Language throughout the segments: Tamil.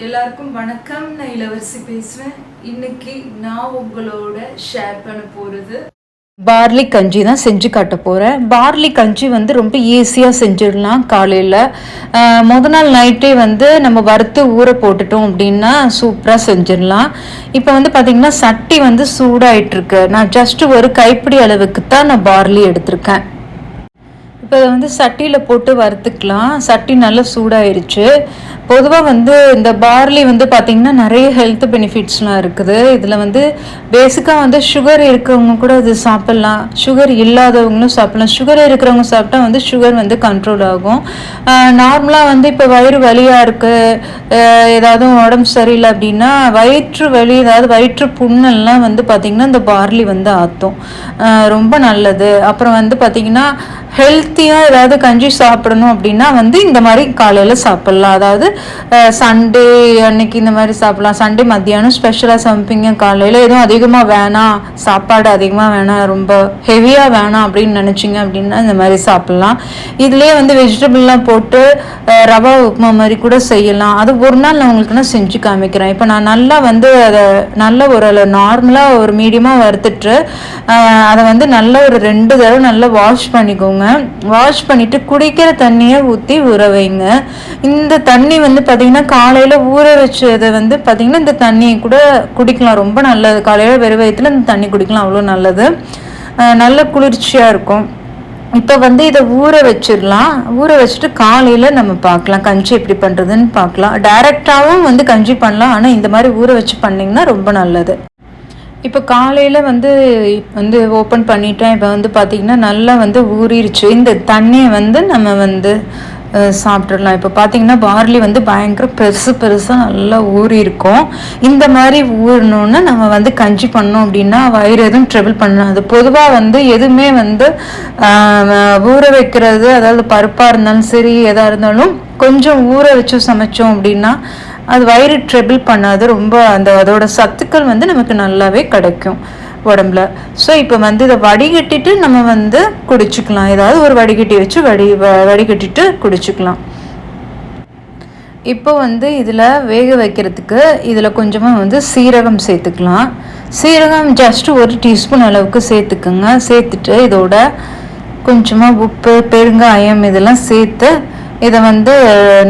எல்லாருக்கும் வணக்கம். நான் இளவரசி பேசுறேன். இன்னைக்கு நான் உங்களோட ஷேர் பண்ண போறது பார்லி கஞ்சி தான் செஞ்சு காட்ட போகிறேன் பார்லி கஞ்சி வந்து ரொம்ப ஈஸியாக செஞ்சிடலாம் காலையில். முத நாள் நைட்டே வந்து நம்ம வறுத்து ஊற போட்டுட்டோம் அப்படின்னா சூப்பராக செஞ்சிடலாம். இப்போ வந்து பார்த்திங்கன்னா சட்டி வந்து சூடாயிட்டிருக்கு. நான் ஜஸ்ட் ஒரு கைப்பிடி அளவுக்கு தான் நான் பார்லி எடுத்திருக்கேன். இப்போ வந்து சட்டியில் போட்டு வறுத்துக்கலாம். சட்டி நல்லா சூடாயிருச்சு. பொதுவாக வந்து இந்த பார்லி வந்து பார்த்திங்கன்னா நிறைய ஹெல்த் பெனிஃபிட்ஸ்லாம் இருக்குது. இதில் வந்து பேசிக்காக வந்து சுகர் இருக்கிறவங்க கூட இது சாப்பிட்லாம். சுகர் இல்லாதவங்களும் சாப்பிட்லாம். சுகர் இருக்கிறவங்க சாப்பிட்டா வந்து சுகர் வந்து கண்ட்ரோல் ஆகும். நார்மலாக வந்து இப்போ வயிறு வலியாக இருக்குது ஏதாவது உடம்பு சரியில்லை அப்படின்னா வயிற்று வலி ஏதாவது வயிற்று புண்ணெல்லாம் வந்து பார்த்திங்கன்னா இந்த பார்லி வந்து ஆற்றும் ரொம்ப நல்லது. அப்புறம் வந்து பார்த்திங்கன்னா ஹெல்த்தியாக ஏதாவது கஞ்சி சாப்பிடணும் அப்படின்னா வந்து இந்த மாதிரி காலையில் சாப்பிட்லாம். அதாவது சண்டே அன்னைக்கு இந்த மாதிரி சாப்பிட்லாம். சண்டே மத்தியானம் ஸ்பெஷலாக சமைப்பீங்க. காலையில் எதுவும் அதிகமாக வேணாம். சாப்பாடு அதிகமாக வேணாம். ரொம்ப ஹெவியாக வேணாம் அப்படின்னு நினச்சிங்க அப்படின்னா இந்த மாதிரி சாப்பிட்லாம். இதுலேயே வந்து வெஜிடபிள்லாம் போட்டு ரவா உப்புமா மாதிரி கூட செய்யலாம். அது ஒரு நாள் நான் உங்களுக்கு நான் செஞ்சு காமிக்கிறேன். இப்போ நான் நல்லா வந்து அதை நல்ல ஒரு நார்மலாக ஒரு மீடியமாக வறுத்துட்டு அதை வந்து நல்ல ஒரு ரெண்டு தடவை நல்லா வாஷ் பண்ணிக்கோங்க. வாஷ் பண்ணிவிட்டு குடிக்கிற தண்ணியை ஊற்றி ஊற வைங்க. இந்த தண்ணி வந்து பார்த்திங்கன்னா காலையில் ஊற வச்சதை வந்து பார்த்திங்கன்னா இந்த தண்ணியை கூட குடிக்கலாம். ரொம்ப நல்லது. காலையில் வெறும் வயிற்றுல இந்த தண்ணி குடிக்கலாம். அவ்வளோ நல்லது. நல்ல குளிர்ச்சியாக இருக்கும். இப்போ வந்து இதை ஊற வச்சிடலாம். ஊற வச்சுட்டு காலையில் நம்ம பார்க்கலாம். கஞ்சி எப்படி பண்ணுறதுன்னு பார்க்கலாம். டைரெக்டாகவும் வந்து கஞ்சி பண்ணலாம். ஆனால் இந்த மாதிரி ஊற வச்சு பண்ணிங்கன்னா ரொம்ப நல்லது. இப்போ காலையில் வந்து வந்து ஓப்பன் பண்ணிட்டேன். இப்போ வந்து பார்த்திங்கன்னா நல்லா வந்து ஊறிடுச்சு இந்த தண்ணியை வந்து நம்ம வந்து சாப்பிட்றலாம் இப்போ பார்த்தீங்கன்னா பார்லி வந்து பயங்கர பெருசு பெருசாக நல்லா ஊறி இருக்கும் இந்த மாதிரி ஊறணுன்னா நம்ம வந்து கஞ்சி பண்ணோம் அப்படின்னா வயிறு எதுவும் ட்ரெபிள் பண்ணாது. பொதுவாக வந்து எதுவுமே வந்து ஊற வைக்கிறது அதாவது பருப்பாக இருந்தாலும் சரி எதாக இருந்தாலும் கொஞ்சம் ஊற வச்சு சமைச்சோம் அப்படின்னா அது வயிறு ட்ரெபிள் பண்ணாது. ரொம்ப அந்த அதோட சத்துக்கள் வந்து நமக்கு நல்லாவே கிடைக்கும் உடம்புல. ஸோ இப்போ வந்து இதை வடிகட்டிட்டு நம்ம வந்து குடிச்சுக்கலாம். ஏதாவது ஒரு வடிகட்டி வச்சு வடி வடிகட்டிட்டு குடிச்சுக்கலாம். இப்போ வந்து இதில் வேக வைக்கிறதுக்கு இதில் கொஞ்சமாக வந்து சீரகம் சேர்த்துக்கலாம். சீரகம் ஜஸ்ட் ஒரு டீஸ்பூன் அளவுக்கு சேர்த்துக்குங்க. சேர்த்துட்டு இதோட கொஞ்சமாக உப்பு பெருங்காயம் இதெல்லாம் சேர்த்து இதை வந்து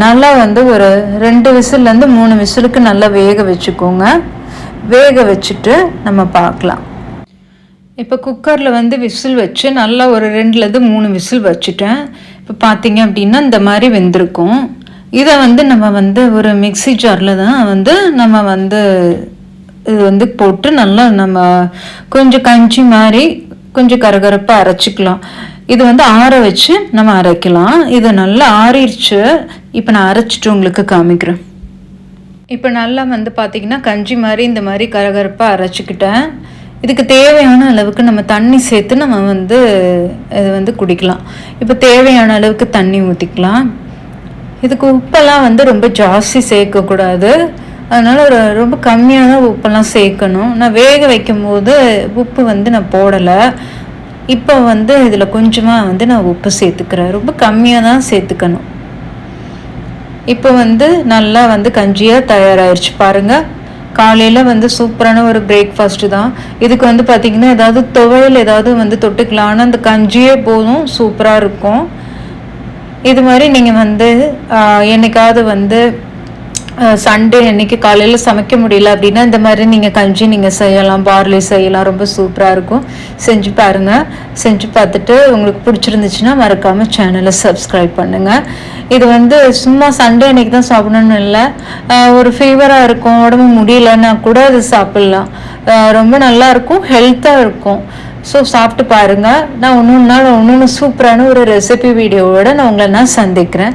நல்லா வந்து ஒரு ரெண்டு விசில்லேருந்து மூணு விசிலுக்கு நல்லா வேக வச்சுக்கோங்க. வேக வச்சுட்டு நம்ம பார்க்கலாம். இப்போ குக்கரில் வந்து விசில் வச்சு நல்லா ஒரு ரெண்டுலேருந்து மூணு விசில் வச்சுட்டேன். இப்போ பார்த்தீங்க அப்படின்னா இந்த மாதிரி வெந்திருக்கும். இதை வந்து நம்ம வந்து ஒரு மிக்சி ஜாரில் தான் வந்து நம்ம வந்து இது வந்து போட்டு நல்லா நம்ம கொஞ்சம் கஞ்சி மாதிரி கொஞ்சம் கரகரப்பாக அரைச்சிக்கலாம். இது வந்து ஆற வச்சு நம்ம அரைக்கலாம். இது நல்லா ஆறிடுச்சு. இப்போ நான் அரைச்சிட்டு உங்களுக்கு காமிக்கிறேன். இப்போ நல்லா வந்து பார்த்திங்கன்னா கஞ்சி மாதிரி இந்த மாதிரி கரகரப்பாக அரைச்சிக்கிட்டேன். இதுக்கு தேவையான அளவுக்கு நம்ம தண்ணி சேர்த்து நம்ம வந்து இது வந்து குடிக்கலாம். இப்போ தேவையான அளவுக்கு தண்ணி ஊற்றிக்கலாம் இதுக்கு உப்பெல்லாம் வந்து ரொம்ப ஜாஸ்தி சேர்க்கக்கூடாது. அதனால் ஒரு ரொம்ப கம்மியான உப்பெல்லாம் சேர்க்கணும். நான் வேக வைக்கும் போது உப்பு வந்து நான் போடலை. இப்போ வந்து இதில் கொஞ்சமாக வந்து நான் உப்பு சேர்த்துக்கிறேன். ரொம்ப கம்மியாக தான் சேர்த்துக்கணும். இப்போ வந்து நல்லா வந்து கஞ்சியாக தயாராகிடுச்சு பாருங்கள் காலையில் வந்து சூப்பரான ஒரு பிரேக்ஃபாஸ்ட்டு தான். இதுக்கு வந்து பார்த்திங்கன்னா ஏதாவது துவையல் ஏதாவது வந்து தொட்டுக்கலாம். ஆனால் அந்த கஞ்சியே போதும் சூப்பராக இருக்கும். இது மாதிரி நீங்கள் வந்து என்னைக்காவது வந்து சண்டே அன்னைக்கு காலையில் சமைக்க முடியல அப்படின்னா இந்த மாதிரி நீங்கள் கஞ்சி நீங்கள் செய்யலாம் பார்லி செய்யலாம் ரொம்ப சூப்பராக இருக்கும். செஞ்சு பாருங்கள் செஞ்சு பார்த்துட்டு உங்களுக்கு பிடிச்சிருந்துச்சுன்னா மறக்காமல் சேனலை சப்ஸ்கிரைப் பண்ணுங்கள் இது வந்து சும்மா சண்டே அன்னைக்கு தான் சாப்பிடணும்னு இல்லை. ஒரு ஃபீவராக இருக்கும் உடம்பு முடியலன்னா கூட அது சாப்பிட்லாம். ரொம்ப நல்லா இருக்கும் ஹெல்த்தாக இருக்கும். ஸோ சாப்பிட்டு பாருங்கள் நான் ஒன்று நாள் ஒன்று சூப்பரான ஒரு ரெசிபி வீடியோவோடு நான் உங்களை நான் சந்திக்கிறேன்.